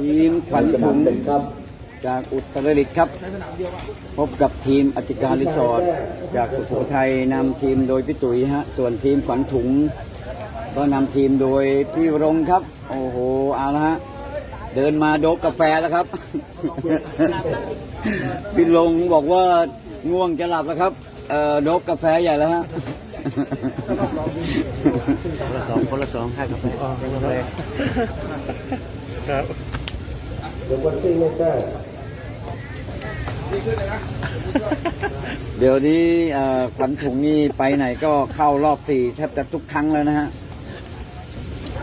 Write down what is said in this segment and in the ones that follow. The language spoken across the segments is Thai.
ทีมขวัญสถุนามงเป็นครับจากอุตรดิตถ์ครับ พบกับทีมอติการรีสอร์ทจากสุโขทัยนำทีมโดยพี่ตุ๋ยฮะ ส่วนทีมขวัญถุง ก็นำทีมโดยพี่รงครับ โอ้โห เอาละฮะ เดินมาโดบกาแฟแล้วครับ พี่ลงบอกว่าง่วงจะหลับแล้วครับเอ่อโดบกาแฟใหญ่แล้วฮะคนละสองคนละสองให้กาแฟให้กาแฟครับเดี๋ยววันที่ไม่ได้เดี๋ยวนี้เอ่อขวัญถุงนี่ไปไหนก็เข้ารอบสี่แทบจะทุกครั้งแล้วนะฮะ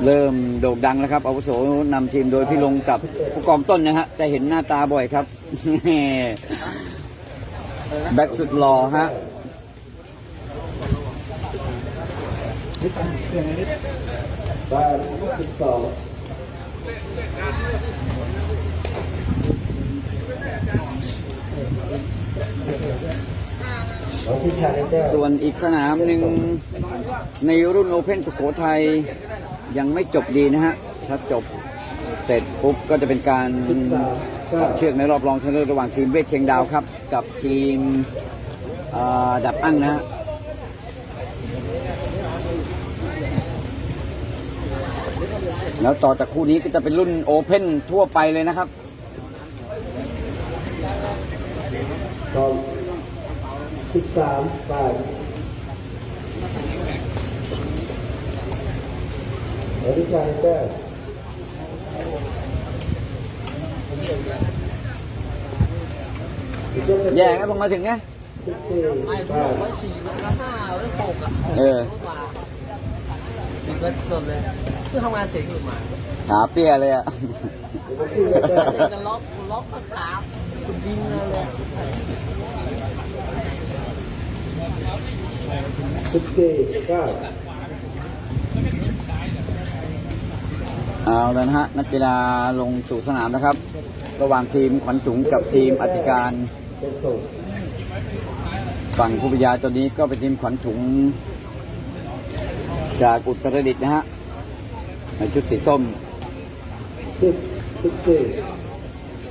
เริ่มโด่งดังแล้วครับอาวุโสนำทีมโดยพี่ลงกับผู้กองต้นนะฮะจะเห็นหน้าตาบ่อยครับ แบ็กสุดหล่อฮะบ้านสิบสองน้องพี่ชายได้แจ้ง ส่วนอีกสนามหนึ่งในรุ่นโอเพ่นสุโขทัยยังไม่จบดีนะฮะ ถ้าจบเสร็จปุ๊บก็จะเป็นการขับเชือกในรอบรองชนะเลิศระหว่างทีมเวทเชียงดาวครับ กับทีมดับอั้งนะฮะแล้วต่อจากคู่นี้ก็จะเป็นรุ่นโอเพ่นทั่วไปเลยนะครับ สองสิบสามบ้านน้องพี่ชายได้แจ้งแย่ครับลงมาถึงไงสิบสี่ไม่ผมบ้าบนอกว่าสี่แล้วห้าแล้วหกอะเออกว่ามีก็สดเลยคือทำงานเสียงอยู่มาขาเปี้ยเลยอะวันที่ไม่ได้เล่นกันล็อกล็อกก็ขาคุณบินเลย สิบสี่เก้าเอาแล้วนะฮะนักกีฬาลงสู่สนามนะครับ ระหว่างทีมขวัญถุงกับทีมอธิการ ฝั่งผู้พิยาตัวนี้ก็เป็นทีมขวัญถุง จากอุตรดิตถ์นะฮะในชุดสีส้มสิบสิบสี่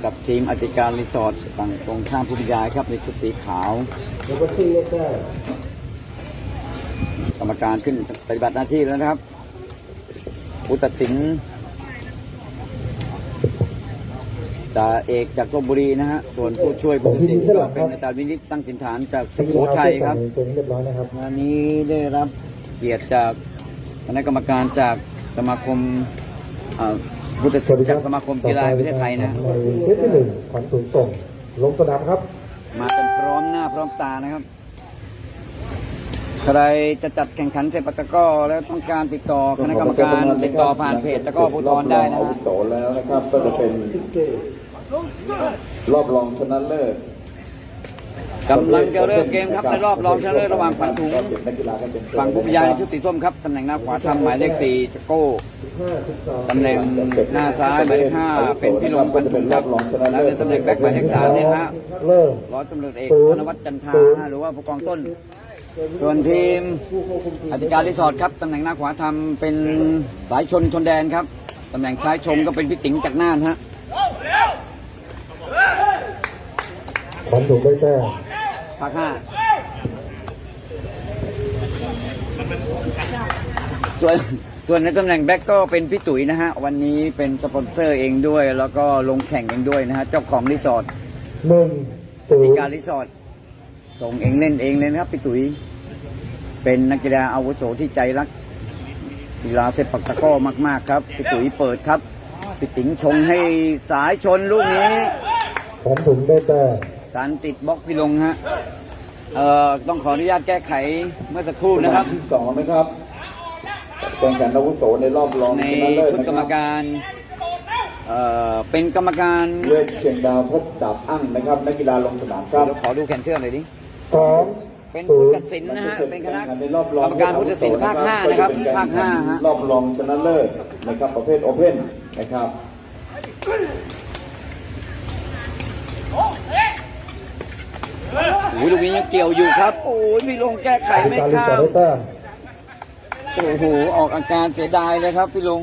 กับทีมอธิการรีสอร์ทฝั่งตรงข้ามผู้พิยายครับในชุดสีขาว แล้ววันที่ไม่ได้กรรมการขึ้นปฏิบัติหน้าที่แล้วนะครับผู้ตัดสินตาเอกจากลบบุรีนะฮะ ส่วนผู้ช่วยผู้ตัดสินก็เป็นอาจารย์วินิตตั้งถิ่นฐานจากสุโขทัยครับเป็นเรียบร้อยนะครับวันนี้ได้รับเกียรติจากคณะกรรมการจากสมาคม เอ่อผู้ตัดสินจากสมาคมกีฬาแห่งประเทศไทยนะในเซตที่หนึ่งขวัญถุงส่ง ลงสนามครับ มากันพร้อมหน้าพร้อมตานะครับ ใครจะจัดแข่งขันเซปัตะกร้อแล้วต้องการติดต่อคณะกรรมการติดต่อผ่านเพจตะกร้อภูทรได้นะอาวุโสแล้วนะครับ ก็จะเป็นรอบรองชนะเลิศ กำลังจะเริ่มเกมครับในรอบรองชนะเลิศระหว่างขวัญถุงฝั่งผู้พิยาในชุดสีส้มครับตำแหน่งหน้าขวาทำหมายเลขสี่จะโก้ตำแหน่งหน้าซ้ายหมายเลขห้าเป็นพี่ลงพันธุงครับแล้วในตำแหน่งแบ็คหมายเลขสามเนี่ยฮะร้อยตำรวจเอกธนวัฒน์จันทาหรือว่าผู้กองต้น ส่วนทีมอธิการรีสอร์ทครับตำแหน่งหน้าขวาทำเป็นสายชนชนแดนครับตำแหน่งซ้ายชมก็เป็นพี่ติ๋งจากน่านฮะ ขวัญถุงได้แต้มภาคห้าส่วนส่วนในตำแหน่งแบ็คก็เป็นพี่ตุ๋ยนะฮะ วันนี้เป็นสปอนเซอร์เองด้วย แล้วก็ลงแข่งเองด้วยนะฮะ เจ้าของรีสอร์ทหนึ่งศูอธินย์การรีสอร์ทส่งเองเล่นเองเลยนะครับพี่ตุ๋ย เป็นนักกีฬาอาวุโสที่ใจรักกีฬาเซปักตะกร้อมากๆครับพี่ตุ๋ยเปิดครับพี่ติ๋งชงให้สายชนลูกนี้ขวัญถุงได้แต้ม สารติดบล็อกพี่ลงฮะเอ่อต้องขออนุญาตแก้ไขเมื่อสักครู่นะครับที่สองนะครับแข่งขันอาวุโสในรอบรองในชนะเลิศชุดนะกรรคมรับการเอ่อเป็นกรรมการเวทเชียงดาวพบดับอั้งนะครับนักกีฬาลงสนามครับเดี๋ยวขอดูแขนเสื้อหน่อยดิสองเป็นศูผู้นย์ตัดสินนะฮะเป็นคณะในรอบรองกรรมการผู้ตัดสินภาคห้านะครับภาคห้าฮะรอบรองชนะเลิศนะครับประเภทโอเพ่นนะครับ โอ้ยลูกนี้ยังเกี่ยวอยู่ครับ โอ้ยพี่ลงแก้ไขไม่เข้าโอ้โหออกอาการเสียดายเลยครับพี่ลง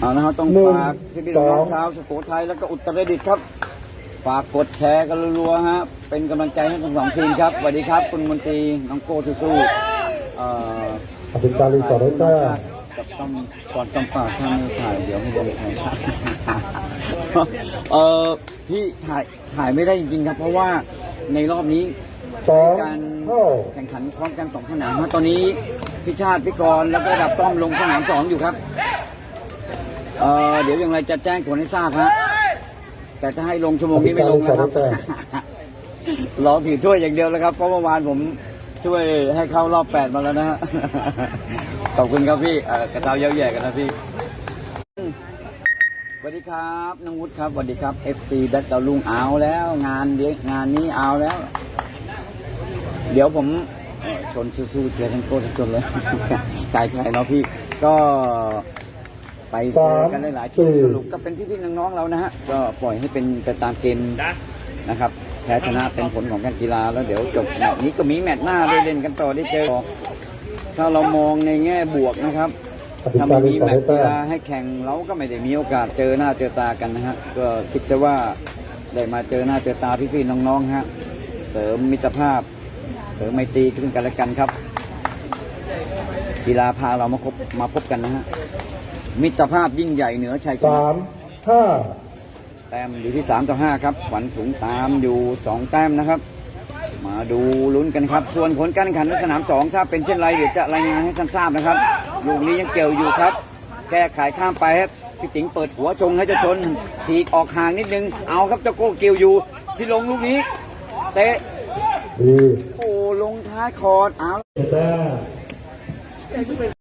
เอานะครับต้องฝากพี่น้องท้าวสุโขทัยแล้วก็อุตรดิตถ์ครับ ฝากกดแชร์กันรัวๆฮะเป็นกำลังใจให้ทั้งสองทีมครับสวัสดีครับ คุณมนตรีน้องโก้สู้ๆเป็นการรีสอร์ทเตอร์ กับต้อมก่อนต้อมปากถ้าไม่ถ่ายเดี๋ยวไม่ได้ถ่ายเออพี่ถ่ายถ่ายไม่ได้จริงๆครับ เพราะว่าในรอบนี้สองการแข่งขันพร้อมกันสองสนามฮะตอนนี้พิชาติพิกรแล้วก็ดับต้อมลงสนามสองอยู่ครับเออเดี๋ยวอย่างไรจะแจ้งผลให้ทราบฮะแต่ถ้าให้ลงชั่วโมงนี้ไม่ลงนะครับรอถือถ้วยอย่างเดียวแล้วครับเพราะเมื่อวานผมช่วยให้เข้ารอบแปดมาแล้วนะฮะ ขอบคุณครับพี่เอ่อกระเตาเย้าแย่กันนะพี่สวัสดีครับน้องวุฒิครับสวัสดีครับ FC แบทดาวลุงเอาแล้ว งานเดี๋ยวงานนี้เอาแล้ว เดี๋ยวผมเอ่อชนสู้ๆเชียร์ทั้งโค้ชทั้งชนเลยใช่ใช่เนาะพี่ก็ไปเจอกันหลายๆทีสรุปก็เป็นพี่ๆน้องๆเรานะฮะก็ปล่อยให้เป็นไปตามเกมนะครับแพ้ชนะเป็นผลของการกีฬาแล้วเดี๋ยวจบแมตช์นี้ก็มีแมตช์หน้าได้เล่นกันต่อได้เจอ ถ้าเรามองในแง่บวกนะครับอภิถ้าการไม่ีมีสอแมร์ตทช์กีแต้มฬาให้แข่งเราก็ไม่ได้มีโอกาสเจอหน้าเจอตากันนะฮะก็คิดซะว่าได้มาเจอหน้าเจอตาพี่ๆน้องๆฮะเสริมมิตรภาพ เสริมไมตรีซึ่งกันและกันครับ กีฬาพาเรามาพบมาพบกันนะฮะมิตรภาพยิ่งใหญ่เหนือชัยชสานะมห้าแต้มอยู่ที่3ต่อ5ครับขวัญถุงตามอยู่2แต้มนะครับ มาดูลุ้นกันครับ ส่วนผลการแข่งขันในสนาม2ถ้าเป็นเช่นไรเดี๋ยวจะรายงานให้ท่านทราบนะครับ ลูกนี้ยังเกี่ยวอยู่ครับ แก้ไขข้ามไปครับพี่ติ๋งเปิดหัวชงให้เจ้าชนสีกออกห่างนิดนึง เอาครับเจ้าโก้เกี่ยวอยู่ พี่ลงลูกนี้ เตะดีโอ้ลงท้ายคอร์ดเอาแต้ม